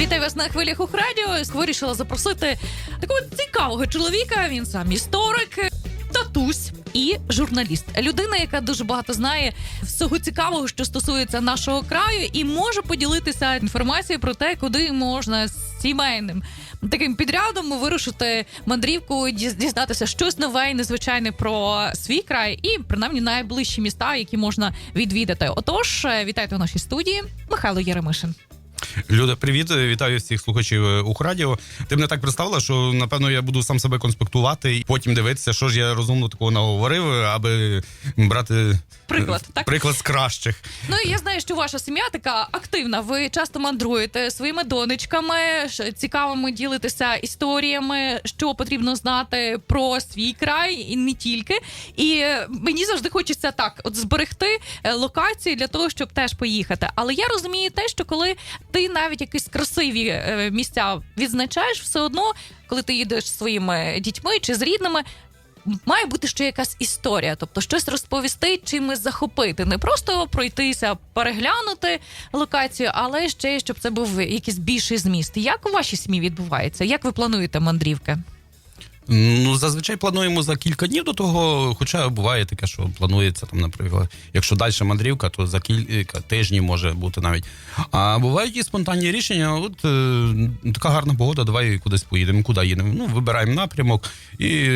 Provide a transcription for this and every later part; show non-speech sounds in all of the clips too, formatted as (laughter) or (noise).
Вітаю вас на хвилях Ухрадіо. Вирішила запросити такого цікавого чоловіка. Він сам історик, татусь і журналіст. Людина, яка дуже багато знає всього цікавого, що стосується нашого краю, і може поділитися інформацією про те, куди можна з сімейним таким підрядом вирушити мандрівку, дізнатися щось нове і незвичайне про свій край, і принаймні найближчі міста, які можна відвідати. Отож, е, вітайте у нашій студії Михайло Єремишин. Люда, привіт, вітаю всіх слухачів е, Ухрадіо. Ти мене так представила, що напевно я буду сам себе конспектувати і потім дивитися, що ж я розумно такого наговорив, аби брати Приклад, е, так? приклад з кращих. Ну і я знаю, що ваша сім'я така активна. Ви часто мандруєте своїми донечками, цікавими ділитеся історіями, що потрібно знати про свій край і не тільки. І е, мені завжди хочеться так: от зберегти локації для того, щоб теж поїхати. Але я розумію те, що коли ти навіть якісь красиві е, місця відзначаєш, все одно, коли ти їдеш зі своїми дітьми чи з рідними. Має бути ще якась історія, тобто щось розповісти, чимось захопити, не просто пройтися, переглянути локацію, але ще щоб це був якийсь більший зміст. Як у вашій сім'ї відбувається? Як ви плануєте мандрівки? Ну, зазвичай плануємо за кілька днів до того, хоча буває таке, що планується там, наприклад, якщо далі мандрівка, то за кілька тижнів може бути навіть. А бувають і спонтанні рішення. От е, така гарна погода, давай кудись поїдемо. Куди їдемо? Ну, вибираємо напрямок і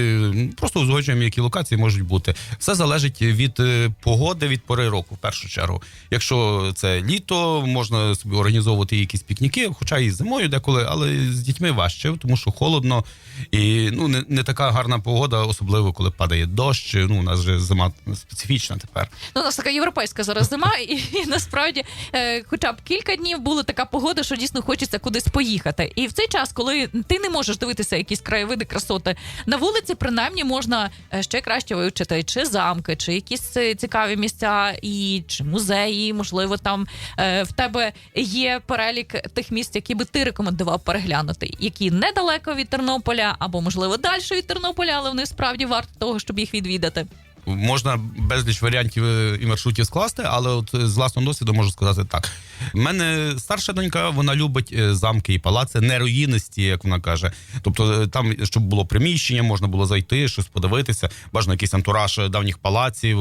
просто узгоджуємо, які локації можуть бути. Все залежить від е, погоди, від пори року, в першу чергу. Якщо це літо, можна собі організовувати якісь пікніки, хоча і зимою деколи, але з дітьми важче, тому що холодно і ну не, не така гарна погода, особливо коли падає дощ. Ну у нас же зима специфічна тепер. Ну, у нас така європейська зараз зима, (laughs) і, і насправді, е, хоча б кілька днів була така погода, що дійсно хочеться кудись поїхати. І в цей час, коли ти не можеш дивитися якісь краєвиди красоти на вулиці, принаймні можна е, ще краще вивчити чи замки, чи якісь е, цікаві місця, і чи музеї. Можливо, там е, в тебе є перелік тих місць, які би ти рекомендував переглянути, які недалеко від Тернополя, або можливо далі від Тернополя, але вони справді варто того, щоб їх відвідати. Можна безліч варіантів е, і маршрутів скласти, але от е, з власного досвіду можу сказати так. У мене старша донька, вона любить е, замки і палаци, не руїності, як вона каже. Тобто, там, щоб було приміщення, можна було зайти, щось подивитися, бажано якийсь антураж давніх палаців,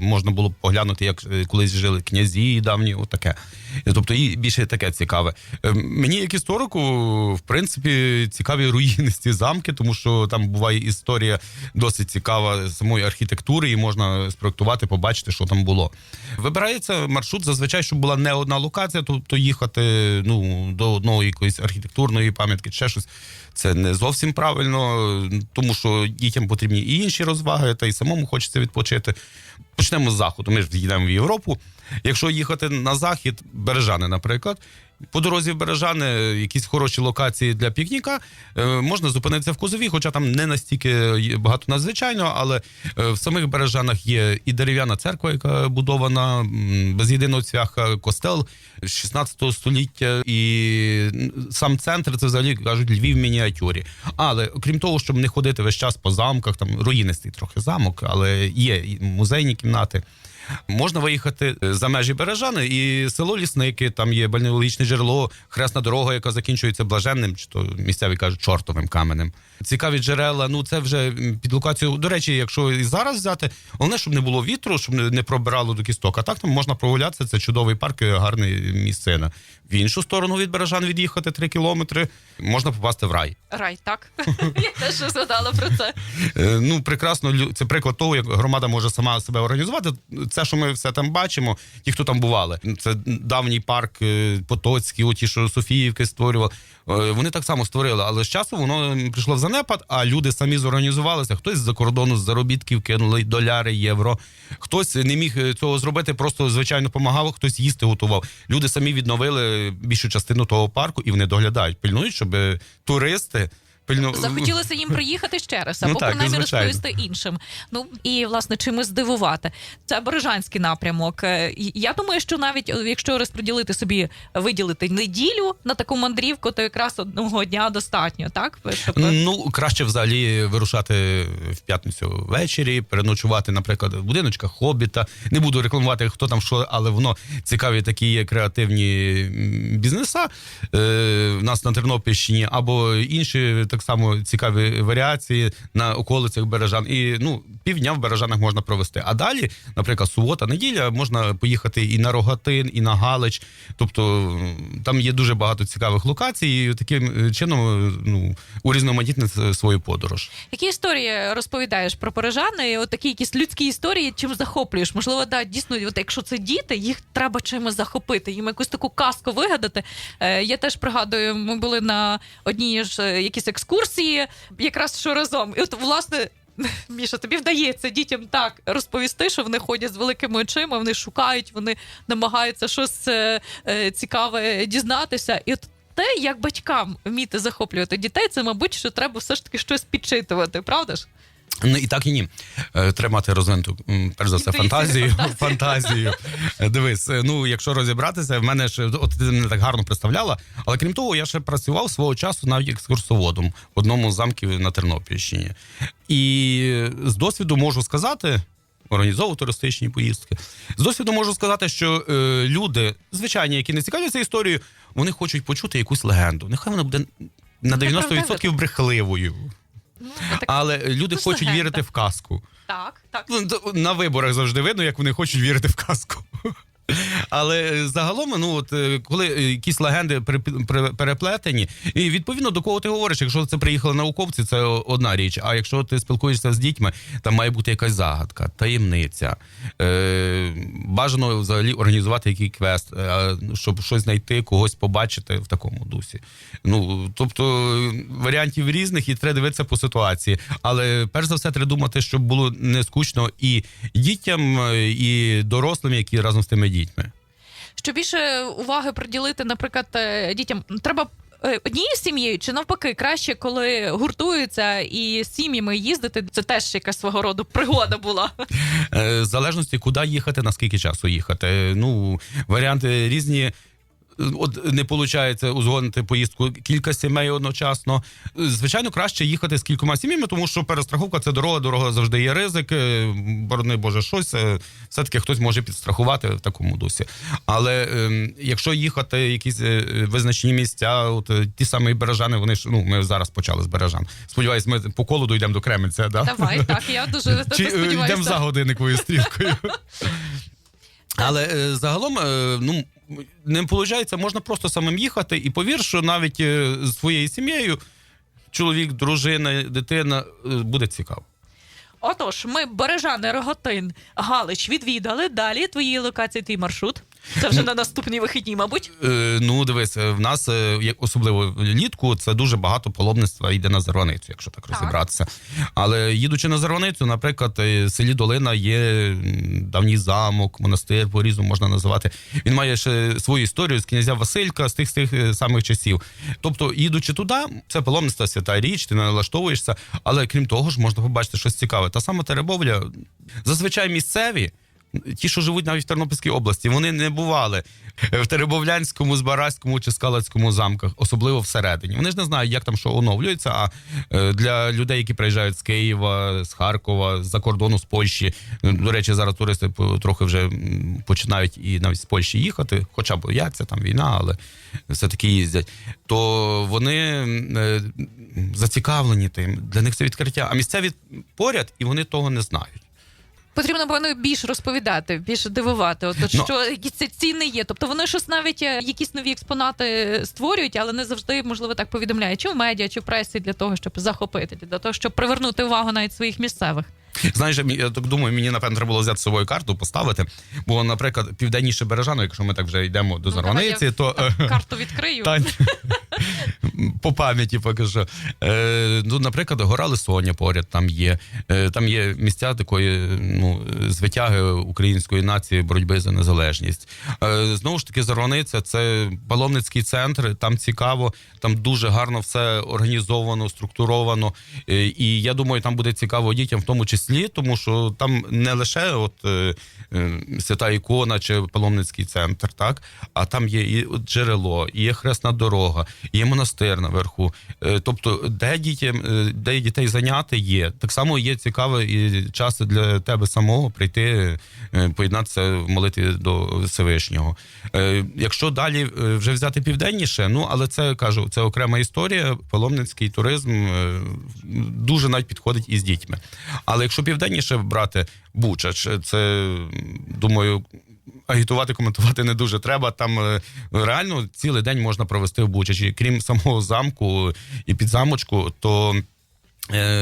можна було поглянути, як колись жили князі давні, отаке. Тобто, і більше таке цікаве. Мені, як історику, в принципі, цікаві руїнисті замки, тому що там буває історія досить цікава самої архітектури, і можна спроектувати, побачити, що там було. Вибирається маршрут зазвичай, щоб була не одна локація, тобто їхати ну, до одного якоїсь архітектурної пам'ятки, ще щось. Це не зовсім правильно, тому що дітям потрібні і інші розваги, та й самому хочеться відпочити. Почнемо з заходу. Ми ж їдемо в Європу. Якщо їхати на захід, бережани, наприклад, по дорозі в Бережани якісь хороші локації для пікніка. е, Можна зупинитися в Кузові, хоча там не настільки багато надзвичайно, але е, в самих Бережанах є і дерев'яна церква, яка будована без єдиного цвяха, костел 16 століття, і сам центр це взагалі кажуть Львів в мініатюрі. Але окрім того, щоб не ходити весь час по замках, там руїнистий трохи замок, але є музейні кімнати. Можна виїхати е, за межі Бережани і село Лісники, там є бальнеологічне джерело, хресна дорога, яка закінчується блаженним, чи то місцеві кажуть чортовим каменем. Цікаві джерела. Ну це вже під локацію. До речі, якщо і зараз взяти, головне, щоб не було вітру, щоб не, пробирало до кісток. А так там можна прогулятися. Це чудовий парк, і гарний місцина. В іншу сторону від Бережан від'їхати 3 кілометри. Можна попасти в рай. Рай, так. (laughs) Я теж згадала про це. Е, Ну, прекрасно, це приклад того, як громада може сама себе організувати. Це, що ми все там бачимо, ті, хто там бували. Це давній парк е, Потоцький, оті, що Софіївки створювали. Е, Вони так само створили, але з часу воно прийшло в занепад, а люди самі зорганізувалися. Хтось з-за кордону з заробітків кинули доляри, євро. Хтось не міг е, цього зробити, просто звичайно допомагав, хтось їсти готував. Люди самі відновили більшу частину того парку і вони доглядають, пильнують, щоб туристи пильно Захотілося їм приїхати ще раз, Ну або так, принаймні звичайно. розповісти іншим. Ну і власне чимось здивувати. Це Бережанський напрямок. Е, Я думаю, що навіть е, якщо розподілити собі, виділити неділю на таку мандрівку, то якраз одного дня достатньо, так? Щоб... Ну, краще взагалі вирушати в п'ятницю ввечері, переночувати, наприклад, в будиночках хобіта. Не буду рекламувати, хто там що, але воно цікаві такі є креативні бізнеса е, в нас на Тернопільщині, або інші так само цікаві варіації на околицях Бережан. І ну, півдня в Бережанах можна провести. А далі, наприклад, субота, неділя, можна поїхати і на Рогатин, і на Галич. Тобто там є дуже багато цікавих локацій, і таким е, чином е, ну, урізноманітнити свою подорож. Які історії розповідаєш про Бережан? І от такі якісь людські історії, чим захоплюєш? Можливо, да, дійсно, от якщо це діти, їх треба чимось захопити, їм якусь таку казку вигадати. Е, я теж пригадую, ми були на одній ж е, якісь екскурсії, якраз що разом. І от, власне. Міша, тобі вдається дітям так розповісти, що вони ходять з великими очима, вони шукають, вони намагаються щось е, е, цікаве дізнатися. І те, як батькам вміти захоплювати дітей, це, мабуть, що треба все ж таки щось підчитувати, правда ж? Ну і так і ні. Е, Треба мати розвинуту, перш за все, (laughs) фантазію. фантазію. Е, Дивись, е, ну якщо розібратися, в мене ж от ти мене так гарно представляла. Але крім того, я ще працював свого часу навіть екскурсоводом в одному з замків на Тернопільщині. І з досвіду можу сказати. Організовував туристичні поїздки. З досвіду можу сказати, що е, люди, звичайні, які не цікавляться історією, вони хочуть почути якусь легенду. Нехай вона буде на 90% брехливою. Ну, так, Але люди хочуть легенда. вірити в казку. так, так. Ну, На виборах завжди видно, як вони хочуть вірити в казку. Але е, загалом, ну от е, коли е, якісь легенди переплетені, і відповідно до кого ти говориш, якщо це приїхали науковці, це одна річ. А якщо ти спілкуєшся з дітьми, там має бути якась загадка, таємниця. Е, бажано взагалі організувати який квест, е, щоб щось знайти, когось побачити в такому дусі. Ну тобто варіантів різних, і треба дивитися по ситуації. Але перш за все, треба думати, щоб було не скучно і дітям, і дорослим, які разом з тими дітьми. Що більше уваги приділити, наприклад, е, дітям треба. е, Однією сім'єю чи навпаки краще, коли гуртуються і з сім'ями їздити, це теж якась свого роду пригода була. Е, В залежності, куди їхати, на скільки часу їхати. Ну, варіанти різні. От не виходить узгодити поїздку кілька сімей одночасно. Звичайно, краще їхати з кількома сім'ями, тому що перестраховка це дорога, дорога завжди є ризик. е, Борони Боже, щось е, все-таки хтось може підстрахувати в такому дусі. Але е, якщо їхати якісь е, визначені місця, от ті самі бережани, вони ж ну ми зараз почали з бережан. Сподіваюсь, ми по колу дійдемо до Кремельця. Да? Давай, так я дуже (laughs) Чи йдемо за годинниковою стрілкою. (laughs) Але загалом, ну не виходить, можна просто самим їхати, і повір, що навіть е, з своєю сім'єю чоловік, дружина, дитина е, буде цікаво. Отож, ми Бережани, Роготин, Галич відвідали. Далі твої локації, твій маршрут. Це вже на наступні вихідні, мабуть. Е, ну, дивись, е, в нас е, як особливо влітку, це дуже багато паломництва йде на Зарваницю, якщо так, Так. розібратися. Але їдучи на Зарваницю, наприклад, е, в селі Долина є м, давній замок, монастир, по-різному можна називати. Він має ще свою історію з князя Василька з тих з тих е, самих часів. Тобто, їдучи туди, це паломництво, свята річ, ти налаштовуєшся, але крім того ж, можна побачити щось цікаве. Та сама Теребовля, зазвичай місцеві. Ті, що живуть навіть в Тернопільській області, вони не бували в Теребовлянському, Збаразькому чи Скалацькому замках, особливо всередині. Вони ж не знають, як там що оновлюється. А е, для людей, які приїжджають з Києва, з Харкова, з-за кордону, з Польщі, е, до речі, зараз туристи трохи вже починають і навіть з Польщі їхати, хоча бояться там війна, але все-таки їздять. То вони е, зацікавлені тим. Для них це відкриття. А місцеві поряд, і вони того не знають. Потрібно певно більш розповідати, більш дивувати. От, от Ну. що це ціни є. Тобто вони щось навіть е, якісь нові експонати створюють, але не завжди можливо так повідомляють, чи в медіа, чи в пресі для того, щоб захопити, для того, щоб привернути увагу навіть своїх місцевих. Знаєш, я так думаю, мені напевно треба було взяти з собою карту, поставити. Бо, наприклад, південніше Бережано, якщо ми так вже йдемо до Ну, Зарваниці, я то так, е, карту відкрию. (laughs) по пам'яті поки що. Е, ну, наприклад, гора Лисоня поряд там є. Е, там є місця такої ну, звитяги української нації боротьби за незалежність. Е, знову ж таки, Зарониця це паломницький центр, там цікаво, там дуже гарно все організовано, структуровано. Е, і я думаю, там буде цікаво дітям в тому числі, тому що там не лише от, е, е, свята ікона чи паломницький центр, так, а там є і джерело, і є хресна дорога, є монастир наверху. Е, Тобто, де дітям, е, де дітей зайняти є. Так само є цікавий і час для тебе самого прийти, е, поєднатися в молитві до Всевишнього. Якщо далі вже взяти південніше, ну але це кажу, це окрема історія. Паломницький туризм дуже навіть підходить із дітьми. Але якщо південніше брати Бучач, це думаю. Агітувати, коментувати не дуже треба. Там е, реально цілий день можна провести в Бучачі. Крім самого замку і підзамочку, то е,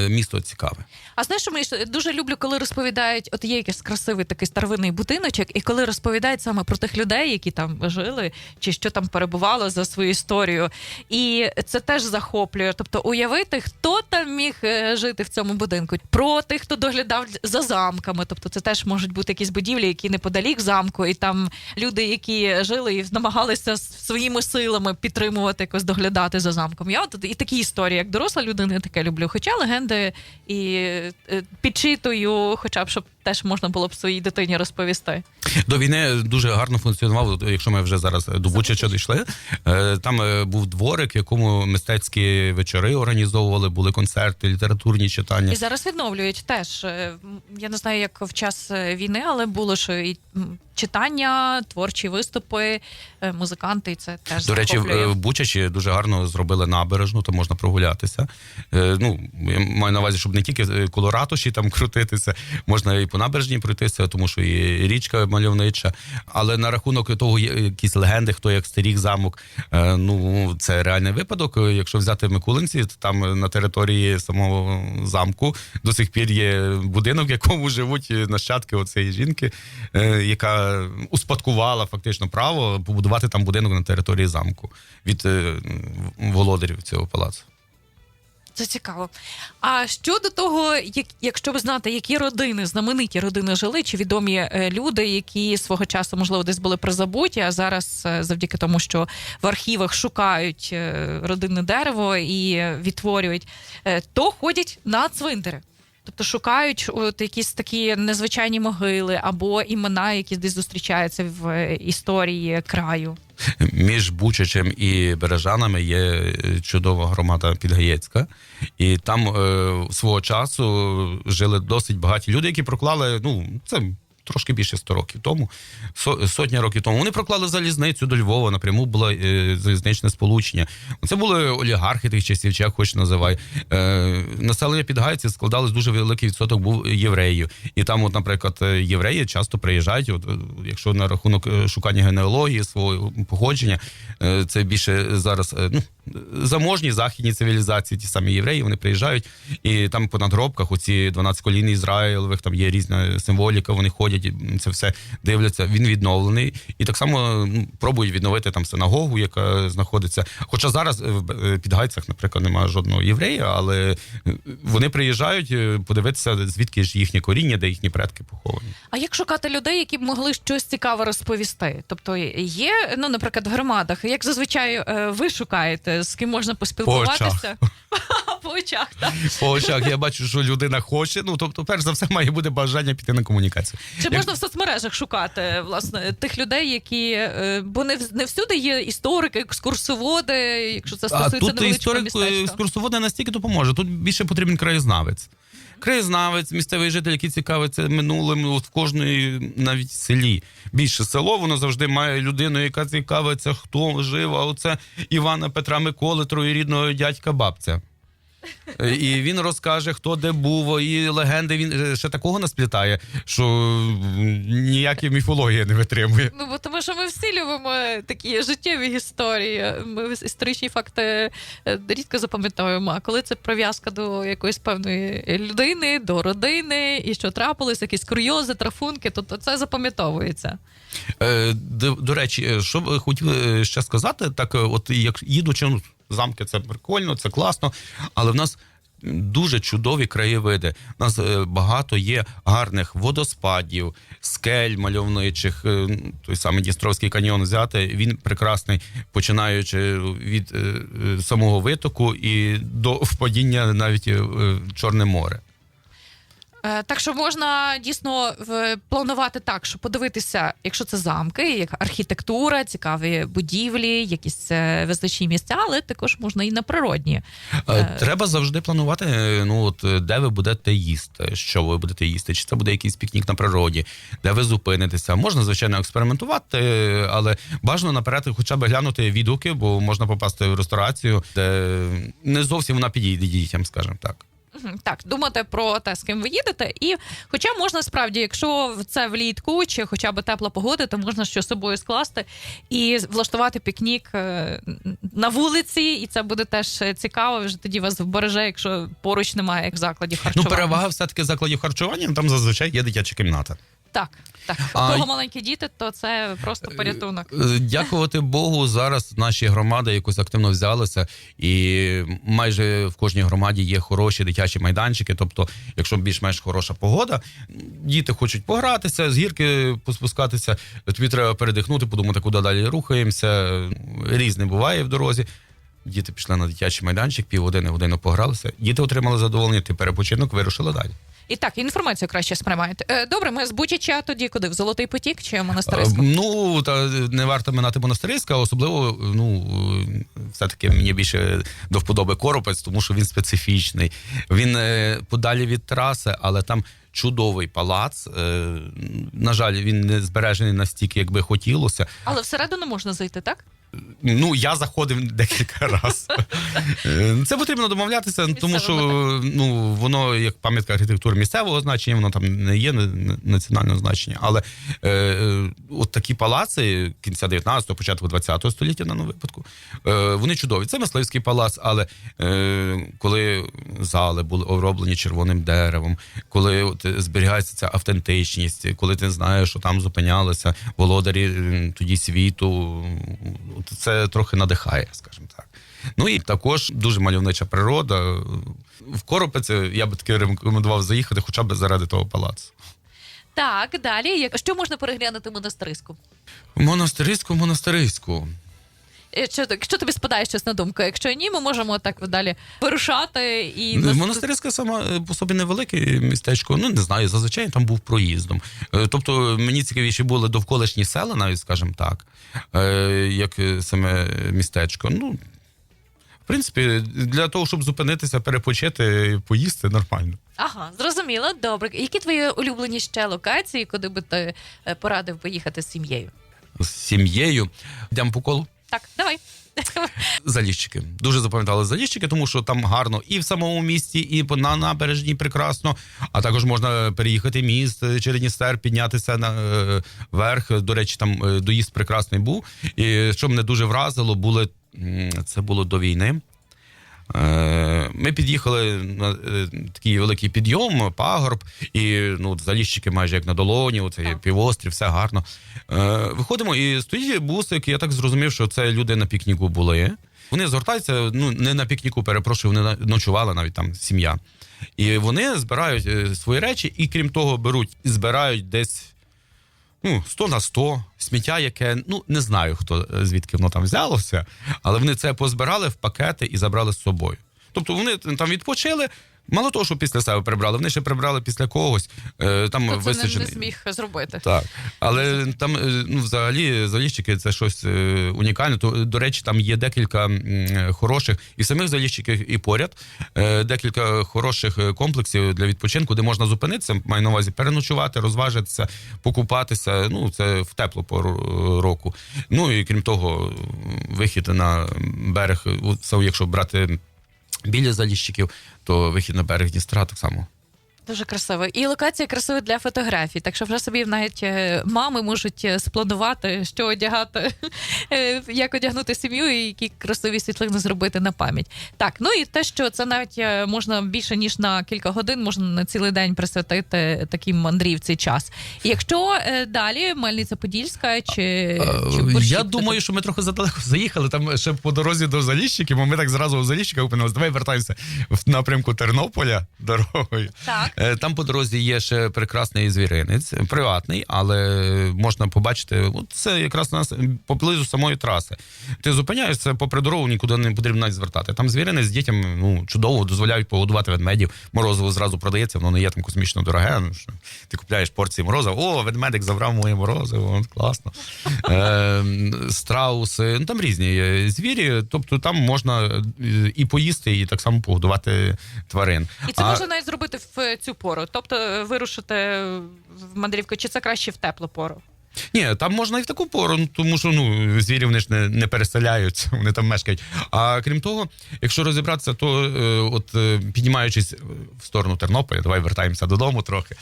місто цікаве. А знаєш, що мені дуже люблю, коли розповідають, от є якийсь красивий такий старовинний будиночок, і коли розповідають саме про тих людей, які там жили, чи що там перебувало за свою історію. І це теж захоплює. Тобто, уявити, хто там міг е, жити в цьому будинку, про тих, хто доглядав за замками. Тобто, це теж можуть бути якісь будівлі, які неподалік замку, і там люди, які жили і намагалися своїми силами підтримувати якось доглядати за замком. Я от і такі історії, як доросла людина, таке люблю. Хоча легенди і е, підчитую, хоча б щоб теж можна було б своїй дитині розповісти. До війни дуже гарно функціонував. Якщо ми вже зараз до Бучача дійшли, е, там е, був дворик, якому мистецькі вечори організовували, були концерти, літературні читання. І зараз відновлюють теж. Е, Я не знаю, як в час війни, але було ж і читання, творчі виступи, музиканти, і це теж До речі, захоплює. в Бучачі дуже гарно зробили набережну, то можна прогулятися. Ну, я маю на увазі, щоб не тільки коло ратуші там (laughs) крутитися, можна і по набережній пройтися, тому що і річка мальовнича. Але на рахунок того, є якісь легенди, хто як старік замок, е, ну це реальний випадок. Якщо взяти Микулинці, то там на території самого замку до сих пір є будинок, в якому живуть нащадки оцеї жінки, е, яка успадкувала фактично право побудувати там будинок на території замку від е, володарів цього палацу. Це цікаво. А щодо того, як, якщо ви знаєте, які родини, знамениті родини жили, чи відомі е, люди, які свого часу, можливо, десь були призабуті, а зараз, е, завдяки тому, що в архівах шукають е, родинне дерево і відтворюють, то ходять на цвинтари. Тобто шукають от якісь такі незвичайні могили або імена, які десь зустрічаються в е, історії краю. Між Бучачем і Бережанами є е, чудова громада Підгаєцька, і там е, свого часу жили досить багаті люди, які проклали. Ну це. Трошки більше 100 років тому, сотня років тому. Вони проклали залізницю до Львова, напряму було е, залізничне сполучення. Це були олігархи тих часів, чи як хоч називай. Е, населення Підгайці складалось дуже великий відсоток був євреїв. І там, от, наприклад, е, євреї часто приїжджають. От, якщо на рахунок шукання генеалогії свого походження, це більше зараз ну, заможні західні цивілізації, ті самі євреї, вони приїжджають, і там по надгробках оці 12 колін Ізраїлових, там є різна символіка, вони ходять, і це все дивляться. Він відновлений. І так само ну, пробують відновити там синагогу, яка знаходиться. Хоча зараз е, в е, під Гайцях, наприклад, немає жодного єврея, але е, вони приїжджають подивитися, звідки ж їхнє коріння, де їхні предки поховані. А як шукати людей, які б могли щось цікаве розповісти? Тобто є, ну, наприклад, в громадах, як зазвичай ви шукаєте, з ким можна поспілкуватися? (laughs) По очах, так. По очах я бачу, що людина хоче. Ну тобто, перш за все, має бути бажання піти на комунікацію. Чи можна в соцмережах шукати власне тих людей, які е, бо не, не всюди є історики, екскурсоводи, якщо це А стосується тут історик е, містечка. екскурсовод не настільки допоможе. Тут більше потрібен краєзнавець. Краєзнавець, місцевий житель, який цікавиться минулим, от в кожної навіть селі. Більше село, воно завжди має людину, яка цікавиться, хто жив, а оце Івана Петра Миколи, троєрідного дядька бабця. Е, І він розкаже, хто де був, і легенди він е, ще такого насплітає, що ніякі міфологія не витримує. Ну, бо тому що ми всі любимо такі життєві історії. Ми історичні факти е, рідко запам'ятовуємо. А коли це прив'язка до якоїсь певної людини, до родини, і що трапилось, якісь курйози, трафунки, то, то це запам'ятовується. Е, до, до речі, е, що хотів е, ще сказати, так е, от як їдучи ну, замки це прикольно, це класно, але в нас. Дуже чудові краєвиди. У нас е, багато є гарних водоспадів, скель мальовничих. е, Той самий Дністровський каньйон взяти. Він прекрасний, починаючи від е, самого витоку і до впадіння навіть в Чорне море. Е, Так що можна дійсно планувати так, що подивитися, якщо це замки, як архітектура, цікаві будівлі, якісь е, визначні місця, але також можна і на природні. Е, Треба завжди планувати. Ну от де ви будете їсти, що ви будете їсти, чи це буде якийсь пікнік на природі, де ви зупинитеся. Можна звичайно експериментувати, але бажано наперед хоча б глянути відгуки, бо можна попасти в ресторацію, де не зовсім вона підійде дітям, скажімо так. Так, думати про те, з ким ви їдете. І хоча можна справді, якщо це влітку чи хоча б тепла погода, то можна що з собою скласти і влаштувати пікнік е, на вулиці, і це буде теж цікаво. Вже тоді вас вбереже, якщо поруч немає як закладів Ну, харчування. перевага все-таки закладів харчування, там зазвичай є дитяча кімната. Так, так. А- кого маленькі діти, то це просто порятунок. Е, Дякувати Богу, зараз наші громади якось активно взялися, і майже в кожній громаді є хороші дитячі майданчики. Тобто, якщо більш-менш хороша погода, діти хочуть погратися, з гірки поспускатися. Тобі треба передихнути, подумати, куди далі рухаємося. Різне буває в дорозі. Діти пішли на дитячий майданчик, півгодини годину погралися. Діти отримали задоволення, ти перепочинок, вирушили далі. І так, інформацію краще сприймаєте. Е, Добре, ми з Бучача тоді куди? В Золотий потік чи Е, монастириську? Ну та не варто минати монастириська, особливо ну все таки мені більше до вподоби коропець, тому що він специфічний. Він е, подалі від траси, але там. Чудовий палац. Е, на жаль, він не збережений настільки, як би хотілося. Але всередину можна зайти, так? Ну, я заходив декілька (laughs) разів. Е, Це потрібно домовлятися, тому що ну, воно як пам'ятка архітектури місцевого значення, воно там не є на- на- національного значення. Але е, е, от такі палаци кінця 19-го, початку 20-го століття, на випадку, е, вони чудові. Це мисливський палац, але е, коли зали були оброблені червоним деревом, коли от, зберігається ця автентичність, коли ти знаєш, що там зупинялися володарі тоді світу, це трохи надихає, скажімо так. Ну і також дуже мальовнича природа. В Коропець я би таки рекомендував заїхати хоча б заради того палацу. Так, далі. Що можна переглянути в монастириську? Монастириську, монастириську. Е, Що, що тобі спадає щось на думку? Якщо ні, ми можемо так далі вирушати і нас- Монастириська сама е, по собі невелике містечко. Ну не знаю, зазвичай там був проїздом. Е, Тобто мені цікавіше були довколишні села, навіть скажімо так, е, як е, саме містечко. Ну, в принципі, для того, щоб зупинитися, перепочити, поїсти нормально. Ага, зрозуміло. Добре. Які твої улюблені ще локації, куди би ти е, порадив поїхати з сім'єю? З сім'єю йдемо по колу. Так, давай. Заліщики. Дуже запам'ятали заліщики, тому що там гарно і в самому місті, і на набережні прекрасно. А також можна переїхати міст Черністер, піднятися на е. До речі, там е, доїзд прекрасний був. І що мене дуже вразило, були це було до війни. Е, Ми під'їхали на е, такий великий підйом, пагорб, і ну, заліщики майже як на долоні, оцей півострів, все гарно. Е, Виходимо, і стоїть бусик, і я так зрозумів, що це люди на пікніку були. Вони згортаються, ну не на пікніку, перепрошую, вони ночували навіть там сім'я. І вони збирають свої речі, і крім того, беруть і збирають десь ну, 100 на 100, сміття, яке ну не знаю, хто е, звідки воно там взялося, але вони це позбирали в пакети і забрали з собою. Тобто вони там відпочили. Мало того, що після себе прибрали, вони ще прибрали після когось. Е, Там Хто це не, висаджений. не зміг зробити? Так, але там е, ну взагалі заліщики це щось е, унікальне. То до речі, там є декілька м, хороших і самих заліщиків, і поряд е, декілька хороших е, комплексів для відпочинку, де можна зупинитися, маю на увазі переночувати, розважитися, покупатися. Ну це в теплу пору року. Ну і крім того, вихід на берег, це якщо брати біля заліщиків, то вихід на берег Дністра так само Дуже красиво. І локація красива для фотографій. Так що вже собі навіть е, мами можуть е, спланувати, що одягати, (laughs) е, як одягнути сім'ю і які красиві світлини зробити на пам'ять. Так, ну і те, що це навіть можна більше ніж на кілька годин, можна на цілий день присвятити такій мандрівці час. Якщо далі Мельниця Подільська чи, чи Борщів, Я думаю, що ми трохи задалеко (laughs) заїхали. Там ще по дорозі до Заліщиків, бо ми так зразу в Заліщиках опинилися. Давай вертаємося в напрямку Тернополя дорогою. Так. Е, Там по дорозі є ще прекрасний звіринець, приватний, але можна побачити, от це якраз у нас поблизу самої траси. Ти зупиняєшся попри дорогу, нікуди не потрібно навіть звертати. Там звіринець дітям ну, чудово дозволяють погодувати ведмедів. Морозиво зразу продається, воно не є там космічно дороге. Ну, що ти купляєш порції морозива, о, ведмедик забрав моє морозиво, класно. Е, страуси, ну там різні є звірі, тобто там можна е, і поїсти, і так само погодувати тварин. І це А- можна навіть зробити в цю пору. Тобто е, вирушити в мандрівку, чи це краще в теплу пору? Ні, там можна і в таку пору, ну, тому що ну звірі вони ж не, не переселяються, вони там мешкають. А крім того, якщо розібратися, то е, от е, піднімаючись в сторону Тернополя, давай вертаємося додому трохи.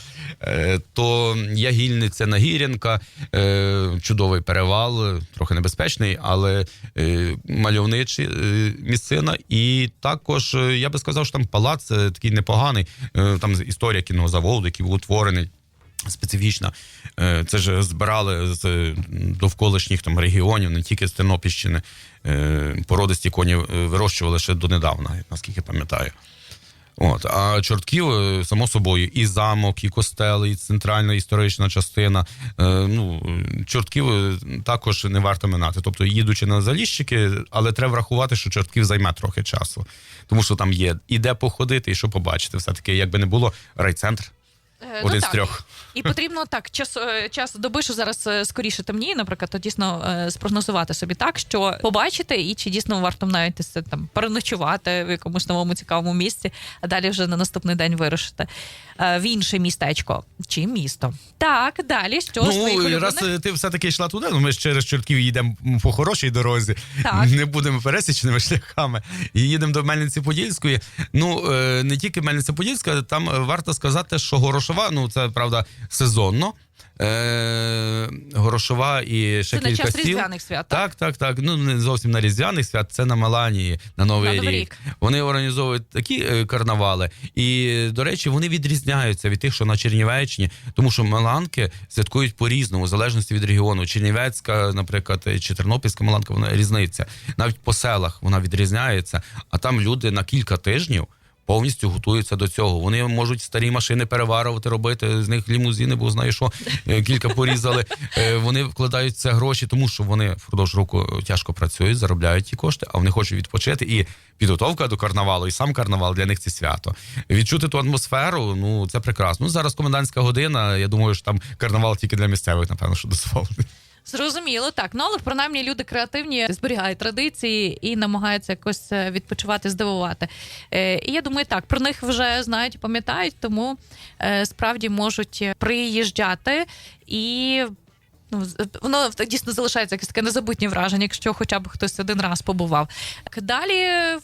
Е, то Ягільниця, Нагірянка, е, чудовий перевал, е, трохи небезпечний, але е, мальовничий е, місцина. І також е, я би сказав, що там палац е, такий непоганий. Е, там історія кінозаводу, який був утворений специфічна. Е, Це ж збирали з довколишніх там регіонів, не тільки з Тернопільщини. Е, Породисті коні вирощували ще донедавна, наскільки пам'ятаю. От, а чортків, е, само собою, і замок, і костели, і центральна історична частина. Ну, чортків також не варто минати. Тобто, їдучи на заліщики, але треба врахувати, що чортків займе трохи часу. Тому що там є і де походити, і що побачити. Все-таки, якби не було, райцентр один з так. трьох. І потрібно так час, е, час доби, що зараз е, скоріше темніє, наприклад, то дійсно е, спрогнозувати собі так, що побачити, і чи дійсно варто навіть це там переночувати в якомусь новому цікавому місці, а далі вже на наступний день вирушити в інше містечко чи місто. Так, далі що Ну, раз ти все-таки йшла туди, ну ми ж через Чортків їдемо по хорошій дорозі, Так. не будемо пересічними шляхами. І їдемо до Мельниці-Подільської. Ну, не тільки Мельниця-Подільська, там е, варто сказати, що Горошова, ну це правда сезонно. Е, Горошова і ще Це на час сіл. різдвяних свят. Так? Так, так, так. Ну не зовсім на різдвяних свят, це на Маланії, на Новий, На Новий рік. рік. Вони організовують такі е, карнавали, і до речі, вони відрізняються від тих, що на Чернівеччині, тому що Маланки святкують по-різному, в залежності від регіону. Чернівецька, наприклад, чи Тернопільська Маланка, вона різниця. Навіть по селах вона відрізняється, а там люди на кілька тижнів. Повністю готуються до цього. Вони можуть старі машини переварувати, робити з них лімузини, бо знаю, що е, кілька порізали. Е, Вони вкладають це гроші, тому що вони впродовж року тяжко працюють, заробляють ті кошти, а вони хочуть відпочити. І підготовка до карнавалу, і сам карнавал для них це свято. Відчути ту атмосферу, ну це прекрасно. Ну зараз комендантська година. Я думаю, що там карнавал тільки для місцевих, напевно, що дозволений. Зрозуміло, так. Ну але принаймні люди креативні зберігають традиції і намагаються якось е, відпочивати, здивувати. Е, і я думаю, так про них вже знають, пам'ятають, тому е, справді можуть приїжджати і. Ну, воно дійсно залишається якесь таке незабутнє враження, якщо хоча б хтось один раз побував. Далі е,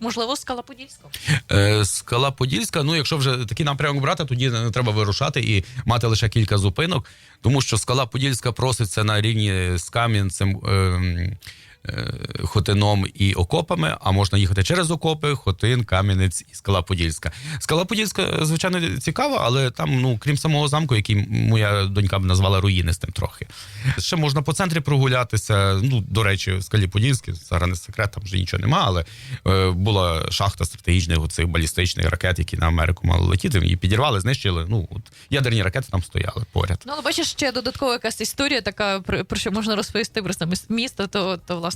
можливо скала Подільська. Е, Скала Подільська. Ну, якщо вже такий напрямок брати, тоді не треба вирушати і мати лише кілька зупинок, тому що скала Подільська проситься на рівні з Кам'янцем. ем, е, Хотином і окопами, а можна їхати через окопи, Хотин, Кам'янець і Скала Подільська. Скала Подільська, звичайно, цікава, але там, ну крім самого замку, який моя донька б назвала руїнистим трохи. Ще можна по центрі прогулятися. Ну, до речі, в скалі Подільській, зараз не секрет, там вже нічого нема, але е, була шахта стратегічних оцих балістичних ракет, які на Америку мали летіти. Її підірвали, знищили. Ну от ядерні ракети там стояли поряд. Ну, але бачиш, ще додаткова якась історія, така про, про що можна розповісти про саме місто, то, то власне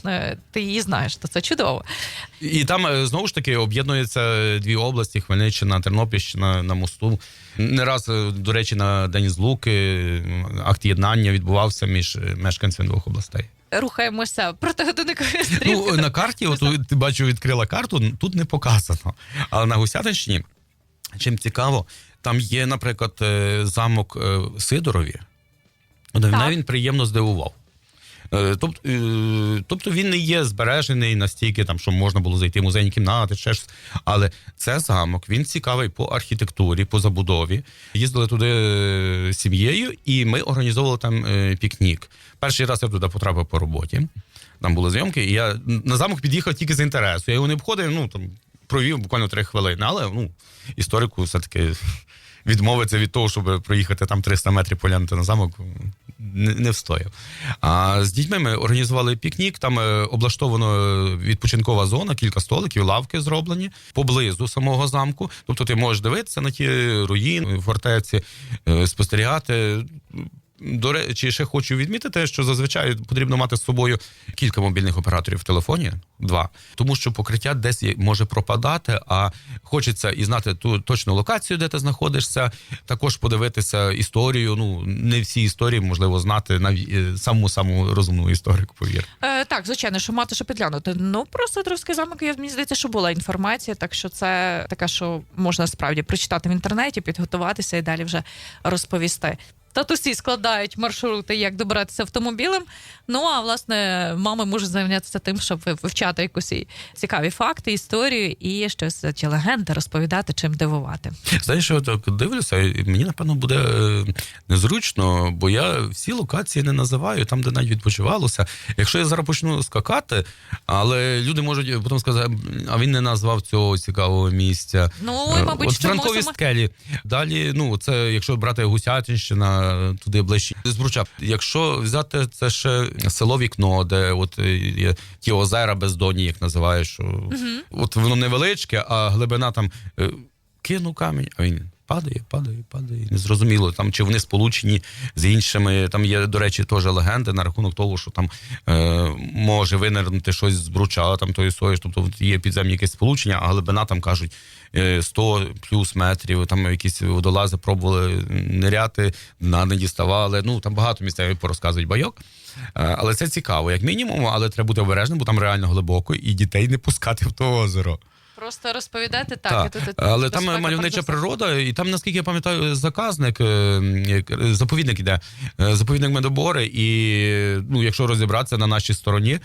ти її знаєш, то це чудово. І там е, знову ж таки об'єднуються дві області: Хмельниччина, Тернопільщина на мосту. Не раз, е, до речі, на День Злуки акт єднання відбувався між е, мешканцями двох областей. Рухаємося протигодинникової стрілки. Ну на карті, от ти бачу, відкрила карту. Тут не показано. Але на Гусятинщині, чим цікаво, там є, наприклад, замок Сидорові. Мене він приємно здивував. Тобто, тобто він не є збережений настільки, там, що можна було зайти в музейні кімнати, ще щось. Але це замок, він цікавий по архітектурі, по забудові. Їздили туди е, сім'єю, і ми організовували там пікнік. Перший раз я туди потрапив по роботі. Там були зйомки, і я на замок під'їхав тільки з інтересу. Я його не обходив, ну там провів буквально три хвилини. Але ну, історику все-таки відмовитися від того, щоб проїхати там 300 метрів полянути на замок, не, встояв. А з дітьми ми організували пікнік. Там е, облаштовано відпочинкова зона, кілька столиків, лавки зроблені поблизу самого замку. Тобто ти можеш дивитися на ті руїни, фортеці, е, спостерігати. До речі, ще хочу відмітити, що зазвичай потрібно мати з собою кілька мобільних операторів в телефоні, два, тому що покриття десь може пропадати, а хочеться і знати ту точну локацію, де ти знаходишся. Також подивитися історію. Ну не всі історії можливо знати навіть е, саму саму розумну історику. Повір. Е, так, звичайно, що мати що підглянути. Ну просто трошки замок, я мені здається, що була інформація, так що це таке, що можна справді прочитати в інтернеті, підготуватися і далі вже розповісти. Татусі складають маршрути, як добиратися автомобілем. Ну а власне, мами можуть зайнятися тим, щоб ви- вивчати якусь цікаві факти, історію і щось чи легенди розповідати, чим дивувати. Знаєш, я так дивлюся, і мені напевно буде е, незручно, бо я всі локації не називаю, там, де навіть відпочивалося. Якщо я зараз почну скакати, але люди можуть потім сказати, а він не назвав цього цікавого місця. Ну Е, і мабуть, От що Франкові мусимо. скелі. Далі, ну це якщо брати Гусятинщина, туди ближче Збруча. Якщо взяти це ще село Вікно, де от є ті озера бездонні, як називаєш, угу. от воно невеличке, а глибина там е, кинув камінь, а він. Падає, падає, падає. Незрозуміло, там чи вони сполучені з іншими. Там є, до речі, теж легенди на рахунок того, що там е, може винирнути щось з бруча, там тої сої. Тобто є підземні якесь сполучення, а глибина там кажуть е, 100 плюс метрів. Там якісь водолази пробували ниряти, дна не діставали. Ну там багато місцевих порозказують байок. Е, але це цікаво, як мінімум, але треба бути обережним, бо там реально глибоко, і дітей не пускати в то озеро. Просто розповідати так. Так, і тут- тут але там мальовнича за все. природа, і там, наскільки я пам'ятаю, заказник, е, е, заповідник іде, е, заповідник Медобори, і ну, якщо розібратися на нашій стороні,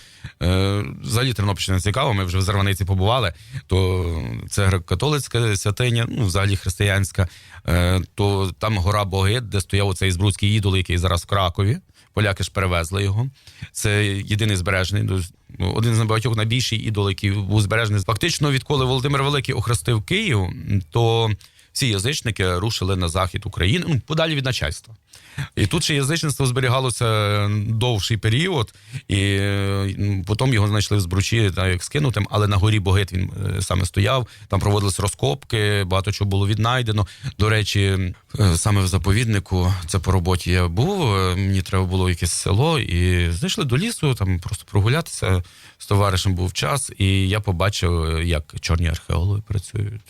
е, взагалі Тернопільщина цікаво, ми вже в Зарваниці побували, то це греко-католицька святиня, ну взагалі християнська, е, то там гора Богит, де стояв оцей збруцький ідол, який зараз в Кракові. Поляки ж перевезли його. Це єдиний збережний, ну, один з набагатьох найбільший ідол, який був збережений. Фактично, відколи Володимир Великий охрестив Київ, то всі язичники рушили на захід України, ну, подалі від начальства. І тут ще язичництво зберігалося довший період, і е, потім його знайшли в збручі, так як скинутим, але на горі Богит він е, саме стояв. Там проводились розкопки, багато чого було віднайдено. До речі, е, саме в заповіднику, це по роботі я був. е, Мені треба було якесь село, і зайшли до лісу, там просто прогулятися з товаришем був час, і я побачив, як чорні археологи працюють.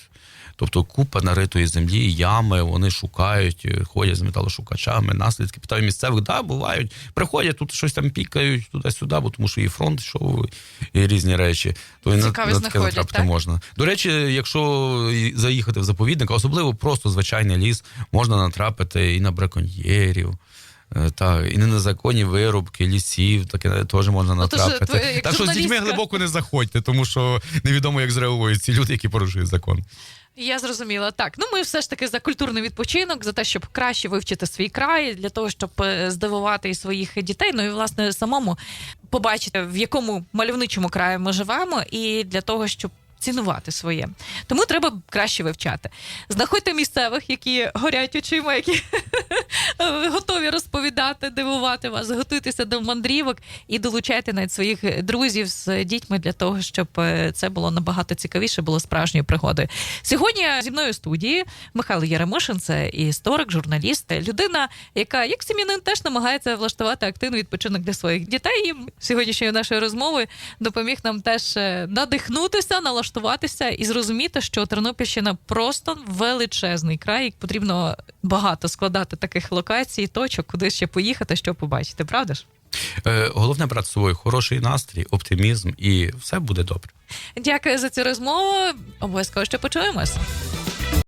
Тобто купа наритої землі, ями, вони шукають, ходять з металошукачами, наслідки. Питаю місцевих, да, бувають. Приходять, тут щось там пікають туди-сюди, бо тому що і фронт йшов, і різні речі. То і на, Цікаві на таке натрапити так? можна. До речі, якщо заїхати в заповідник, особливо просто звичайний ліс, можна натрапити і на браконьєрів. е, Так, і на незаконні вирубки лісів, таке теж можна Ну, тож, натрапити. твоя- так що з дітьми глибоко не заходьте, тому що невідомо, як зреагують ці люди, які порушують закон. Я зрозуміла. Так, ну ми все ж таки за культурний відпочинок, за те, щоб краще вивчити свій край, для того, щоб е, здивувати і своїх дітей. Ну і власне самому побачити, в якому мальовничому краї ми живемо, і для того, щоб. Цінувати своє, тому треба краще вивчати. Знаходьте місцевих, які горять очима, які готові розповідати, дивувати вас, готуйтеся до мандрівок і долучайте навіть своїх друзів з дітьми для того, щоб е, це було набагато цікавіше, було справжньою пригодою. Сьогодні зі мною в студії Михайло Єремишин, це історик, журналіст, людина, яка як сім'янин теж намагається влаштувати активний відпочинок для своїх дітей. І сьогоднішньої нашої розмови допоміг нам теж е, надихнутися, налаштуватися і зрозуміти, що Тернопільщина просто величезний край. і Потрібно багато складати таких локацій, точок, куди ще поїхати, що побачити. Правда ж? Е, Головне брати з собою хороший настрій, оптимізм, і все буде добре. Дякую за цю розмову. Обов'язково ще почуємось.